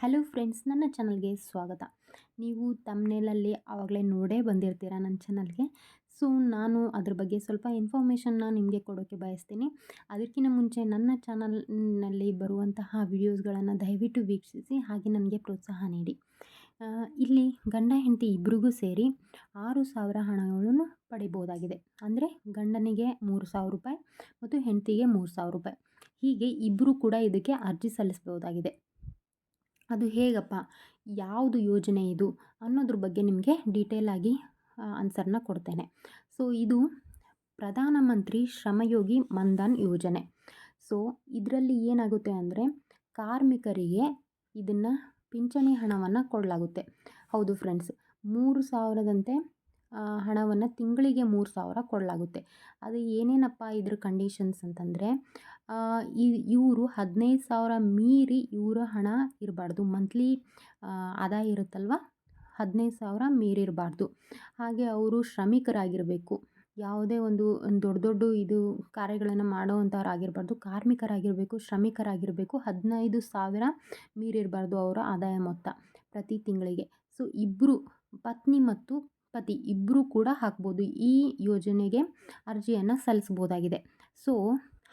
Hello friends ನನ್ನ ಚಾನಲ್ಗೆ ಸ್ವಾಗತ. ನೀವು ತಮ್ಮನೇಲಲ್ಲಿ ಆವಾಗಲೇ ನೋಡೇ ಬಂದಿರ್ತೀರ ನನ್ನ ಚಾನಲ್ಗೆ ಸೊ ನಾನು ಅದ್ರ ಬಗ್ಗೆ ಸ್ವಲ್ಪ ಇನ್ಫಾರ್ಮೇಷನ್ನ ನಿಮಗೆ ಕೊಡೋಕ್ಕೆ ಬಯಸ್ತೀನಿ. ಅದಕ್ಕಿಂತ ಮುಂಚೆ ನನ್ನ ಚಾನಲ್ನಲ್ಲಿ ಬರುವಂತಹ ವಿಡಿಯೋಸ್ಗಳನ್ನು ದಯವಿಟ್ಟು ವೀಕ್ಷಿಸಿ, ಹಾಗೆ ನನಗೆ ಪ್ರೋತ್ಸಾಹ ನೀಡಿ. ಇಲ್ಲಿ ಗಂಡ, ಹೆಂಡತಿ ಇಬ್ಬರಿಗೂ ಸೇರಿ ಆರು ಸಾವಿರ ಹಣಗಳನ್ನು ಪಡಿಬೋದಾಗಿದೆ. ಅಂದರೆ ಗಂಡನಿಗೆ ಮೂರು ಸಾವಿರ ರೂಪಾಯಿ, ಮತ್ತು ಹೆಂಡತಿಗೆ ಮೂರು ಸಾವಿರ ರೂಪಾಯಿ. ಹೀಗೆ ಇಬ್ಬರು ಕೂಡ ಇದಕ್ಕೆ ಅರ್ಜಿ ಸಲ್ಲಿಸ್ಬೋದಾಗಿದೆ ಅದು ಹೇಗಪ್ಪ? ಯಾವುದು ಯೋಜನೆ ಇದು? ಅನ್ನೋದ್ರ ಬಗ್ಗೆ ನಿಮಗೆ ಡೀಟೇಲಾಗಿ ಆನ್ಸರ್ನ ಕೊಡ್ತೇನೆ. ಸೊ ಇದು ಪ್ರಧಾನಮಂತ್ರಿ ಶ್ರಮಯೋಗಿ ಮನ್ಧನ್ ಯೋಜನೆ. ಸೊ ಇದರಲ್ಲಿ ಏನಾಗುತ್ತೆ ಅಂದರೆ, ಕಾರ್ಮಿಕರಿಗೆ ಇದನ್ನು ಪಿಂಚಣಿ ಹಣವನ್ನು ಕೊಡಲಾಗುತ್ತೆ. ಹೌದು ಫ್ರೆಂಡ್ಸ್ ಮೂರು ಸಾವಿರದಂತೆ ಹಣವನ್ನು ತಿಂಗಳಿಗೆ ಮೂರು ಸಾವಿರ ಕೊಡಲಾಗುತ್ತೆ. ಅದು ಏನೇನಪ್ಪ ಇದ್ರ ಕಂಡೀಷನ್ಸ್ ಅಂತಂದರೆ ಈ ಇವರು ಹದಿನೈದು ಸಾವಿರ ಮೀರಿ ಇವರ ಹಣ ಇರಬಾರ್ದು. ಮಂತ್ಲಿ ಆದಾಯ ಇರುತ್ತಲ್ವ? ಹದಿನೈದು ಸಾವಿರ ಮೀರಿರಬಾರ್ದು. ಹಾಗೆ ಅವರು ಶ್ರಮಿಕರಾಗಿರಬೇಕು. ಯಾವುದೇ ಒಂದು ದೊಡ್ಡ ದೊಡ್ಡ ಇದು ಕಾರ್ಯಗಳನ್ನು ಮಾಡೋವಂಥವ್ರಾಗಿರಬಾರ್ದು ಕಾರ್ಮಿಕರಾಗಿರಬೇಕು, ಶ್ರಮಿಕರಾಗಿರಬೇಕು, ಹದಿನೈದು ಸಾವಿರ ಮೀರಿರಬಾರ್ದು ಅವರ ಆದಾಯ ಮೊತ್ತ ಪ್ರತಿ ತಿಂಗಳಿಗೆ. ಸೊ ಇಬ್ಬರು ಪತ್ನಿ ಮತ್ತು ಪತಿ ಇಬ್ಬರೂ ಕೂಡ ಹಾಕ್ಬೋದು. ಈ ಯೋಜನೆಗೆ ಅರ್ಜಿಯನ್ನು ಸಲ್ಲಿಸ್ಬೋದಾಗಿದೆ ಸೊ,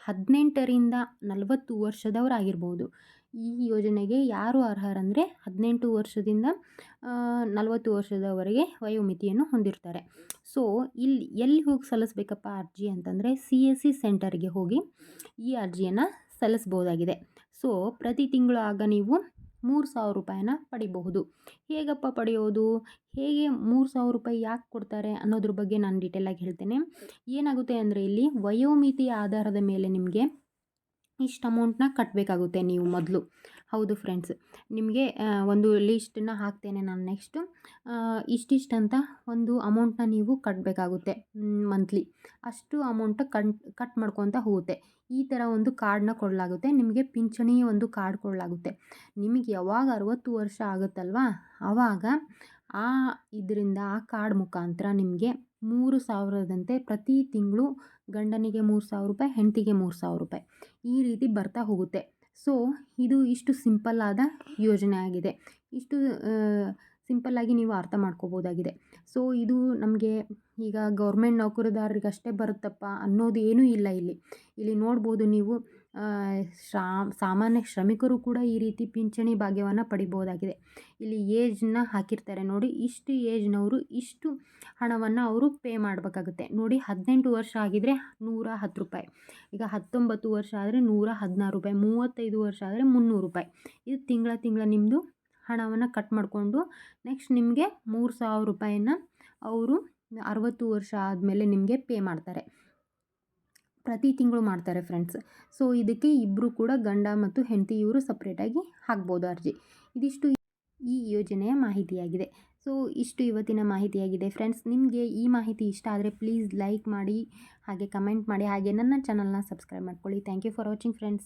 ಹದಿನೆಂಟರಿಂದ ನಲವತ್ತು ವರ್ಷದವರಾಗಿರ್ಬೋದು. ಈ ಯೋಜನೆಗೆ ಯಾರು ಅರ್ಹರಂದರೆ ಹದಿನೆಂಟು ವರ್ಷದಿಂದ ನಲವತ್ತು ವರ್ಷದವರೆಗೆ ವಯೋಮಿತಿಯನ್ನು ಹೊಂದಿರ್ತಾರೆ. ಸೊ ಇಲ್ಲಿ ಎಲ್ಲಿ ಹೋಗಿ ಸಲ್ಲಿಸ್ಬೇಕಪ್ಪ ಅರ್ಜಿ ಅಂತಂದರೆ ಸಿ ಎಸ್ ಸಿ ಸೆಂಟರ್ಗೆ ಹೋಗಿ ಈ ಅರ್ಜಿಯನ್ನು ಸಲ್ಲಿಸ್ಬೋದಾಗಿದೆ ಸೊ, ಪ್ರತಿ ತಿಂಗಳು ಆಗ ನೀವು ಮೂರು ಸಾವಿರ ರೂಪಾಯಿನ ಪಡಿಬಹುದು. ಹೇಗಪ್ಪ ಪಡೆಯೋದು? ಹೇಗೆ ಮೂರು ಸಾವಿರ ರೂಪಾಯಿ ಯಾಕೆ ಕೊಡ್ತಾರೆ ಅನ್ನೋದ್ರ ಬಗ್ಗೆ ನಾನು ಡೀಟೇಲಾಗಿ ಹೇಳ್ತೇನೆ. ಏನಾಗುತ್ತೆ ಅಂದರೆ ಇಲ್ಲಿ ವಯೋಮಿತಿ ಆಧಾರದ ಮೇಲೆ ನಿಮಗೆ ಇಷ್ಟು ಅಮೌಂಟ್ನ ಕಟ್ಟಬೇಕಾಗುತ್ತೆ ನೀವು ಮೊದಲು. ಹೌದು ಫ್ರೆಂಡ್ಸ್ ನಿಮಗೆ ಒಂದು ಲೀಸ್ಟನ್ನ ಹಾಕ್ತೇನೆ ನಾನು ನೆಕ್ಸ್ಟು ಇಷ್ಟಿಷ್ಟು ಅಂತ ಒಂದು ಅಮೌಂಟ್ನ ನೀವು ಕಟ್ಟಬೇಕಾಗುತ್ತೆ ಮಂತ್ಲಿ ಅಷ್ಟು ಅಮೌಂಟ್ ಕಣ್ ಕಟ್ ಮಾಡ್ಕೊತ ಹೋಗುತ್ತೆ. ಈ ಥರ ಒಂದು ಕಾರ್ಡ್ನ ಕೊಡಲಾಗುತ್ತೆ. ನಿಮಗೆ ಪಿಂಚಣಿ ಒಂದು ಕಾರ್ಡ್ ಕೊಡಲಾಗುತ್ತೆ. ನಿಮಗೆ ಯಾವಾಗ ಅರುವತ್ತು ವರ್ಷ ಆಗುತ್ತಲ್ವಾ? ಆವಾಗ ಆ ಇದರಿಂದ ಆ ಕಾರ್ಡ್ ಮುಖಾಂತರ ನಿಮಗೆ ಮೂರು ಸಾವಿರದಂತೆ ಪ್ರತಿ ತಿಂಗಳು ಗಂಡನಿಗೆ ಮೂರು ಸಾವಿರ ರೂಪಾಯಿ, ಹೆಂಡತಿಗೆ ಮೂರು ಸಾವಿರ ರೂಪಾಯಿ ಈ ರೀತಿ ಬರ್ತಾ ಹೋಗುತ್ತೆ. ಸೊ, ಇದು ಇಷ್ಟು ಸಿಂಪಲ್ ಆದ ಯೋಜನೆ ಆಗಿದೆ. ಇಷ್ಟು ಸಿಂಪಲ್ಲಾಗಿ ನೀವು ಅರ್ಥ ಮಾಡ್ಕೋಬೋದಾಗಿದೆ. ಸೊ, ಇದು ನಮಗೆ ಈಗ ಗೌರ್ಮೆಂಟ್ ನೌಕರದಾರರಿಗಷ್ಟೇ ಬರುತ್ತಪ್ಪ ಅನ್ನೋದು ಏನೂ ಇಲ್ಲ ಇಲ್ಲಿ. ಇಲ್ಲಿ ನೋಡ್ಬೋದು ನೀವು ಶ್ರಾ, ಸಾಮಾನ್ಯ ಶ್ರಮಿಕರು ಕೂಡ ಈ ರೀತಿ ಪಿಂಚಣಿ ಭಾಗ್ಯವನ್ನು ಪಡಿಬೋದಾಗಿದೆ ಇಲ್ಲಿ ಏಜ್ನ ಹಾಕಿರ್ತಾರೆ. ನೋಡಿ, ಇಷ್ಟು ಏಜ್ನವರು ಇಷ್ಟು ಹಣವನ್ನು ಅವರು ಪೇ ಮಾಡಬೇಕಾಗುತ್ತೆ. ನೋಡಿ, ಹದಿನೆಂಟು ವರ್ಷ ಆಗಿದರೆ ನೂರ ಹತ್ತು ರೂಪಾಯಿ. ಈಗ ಹತ್ತೊಂಬತ್ತು ವರ್ಷ ಆದರೆ ನೂರ ಹದಿನಾರು ರೂಪಾಯಿ. ಮೂವತ್ತೈದು ವರ್ಷ ಆದರೆ ಮುನ್ನೂರು ರೂಪಾಯಿ. ಇದು ತಿಂಗಳ ತಿಂಗಳ ನಿಮ್ಮದು ಹಣವನ್ನು ಕಟ್ ಮಾಡಿಕೊಂಡು ನೆಕ್ಸ್ಟ್ ನಿಮಗೆ ಮೂರು ಸಾವಿರ ರೂಪಾಯಿನ ಅವರು ಅರವತ್ತು ವರ್ಷ ಆದಮೇಲೆ ನಿಮಗೆ ಪೇ ಮಾಡ್ತಾರೆ. ಪ್ರತಿ ತಿಂಗಳು ಮಾಡ್ತಾರೆ ಫ್ರೆಂಡ್ಸ್ ಸೊ ಇದಕ್ಕೆ ಇಬ್ಬರು ಕೂಡ ಗಂಡ ಮತ್ತು ಹೆಂಡತಿ ಇವರು ಸಪ್ರೇಟಾಗಿ ಹಾಕ್ಬೋದು ಅರ್ಜಿ. ಇದಿಷ್ಟು ಈ ಯೋಜನೆಯ ಮಾಹಿತಿಯಾಗಿದೆ. ಸೊ ಇಷ್ಟು ಇವತ್ತಿನ ಮಾಹಿತಿಯಾಗಿದೆ ಫ್ರೆಂಡ್ಸ್ ನಿಮಗೆ ಈ ಮಾಹಿತಿ ಇಷ್ಟ ಆದರೆ ಪ್ಲೀಸ್ ಲೈಕ್ ಮಾಡಿ, ಹಾಗೆ ಕಮೆಂಟ್ ಮಾಡಿ, ಹಾಗೆ ನನ್ನ ಚಾನಲ್ನ ಸಬ್ಸ್ಕ್ರೈಬ್ ಮಾಡ್ಕೊಳ್ಳಿ. Thank you for watching friends